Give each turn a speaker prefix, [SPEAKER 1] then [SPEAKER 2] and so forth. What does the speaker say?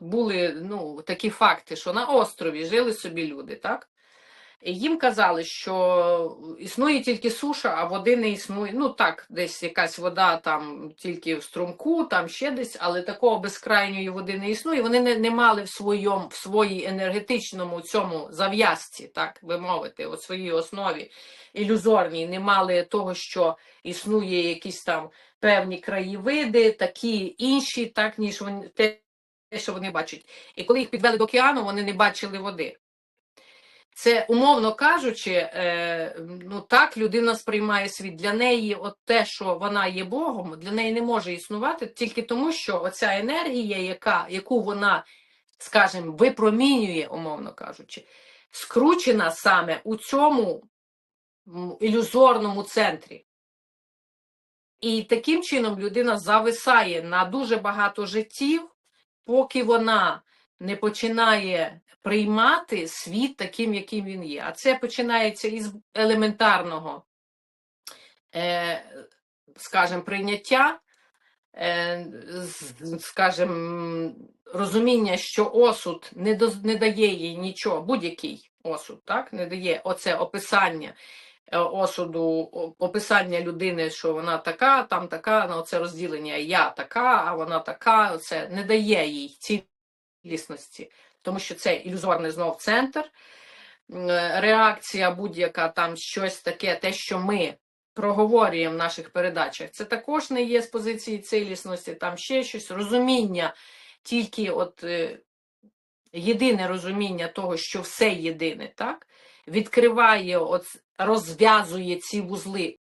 [SPEAKER 1] були ну, такі факти, що на острові жили собі люди, так? І їм казали, що існує тільки суша, а води не існує. Ну так, десь якась вода там тільки в струмку, там ще десь, але такого безкрайньої води не існує. Вони не, не мали в своєму в своїй енергетичному цьому зав'язці, так би мовити, у своїй основі ілюзорній, не мали того, що існує якісь там певні краєвиди, такі інші, так ніж вони те, що вони бачать. І коли їх підвели до океану, вони не бачили води. Це, умовно кажучи, е, ну так людина сприймає світ. Для неї, от те, що вона є Богом, для неї не може існувати тільки тому, що оця енергія, яка, яку вона, скажімо, випромінює, умовно кажучи, скручена саме у цьому ілюзорному центрі. І таким чином людина зависає на дуже багато життів, поки вона не починає приймати світ таким, яким він є. А це починається із елементарного, е, скажімо, прийняття, е, скажімо, розуміння, що осуд не, дає їй нічого, будь-який осуд, так, не дає оце описання осуду, описання людини, що вона така, там така, ну, це розділення я така, а вона така, це не дає їй цілісності, тому що це ілюзорний знов центр. Е, Реакція будь-яка там щось таке, те, що ми проговорюємо в наших передачах, це також не є з позиції цілісності, там ще щось, розуміння, тільки от е, єдине розуміння того, що все єдине, так? Відкриває, от, розв'язує ці вузли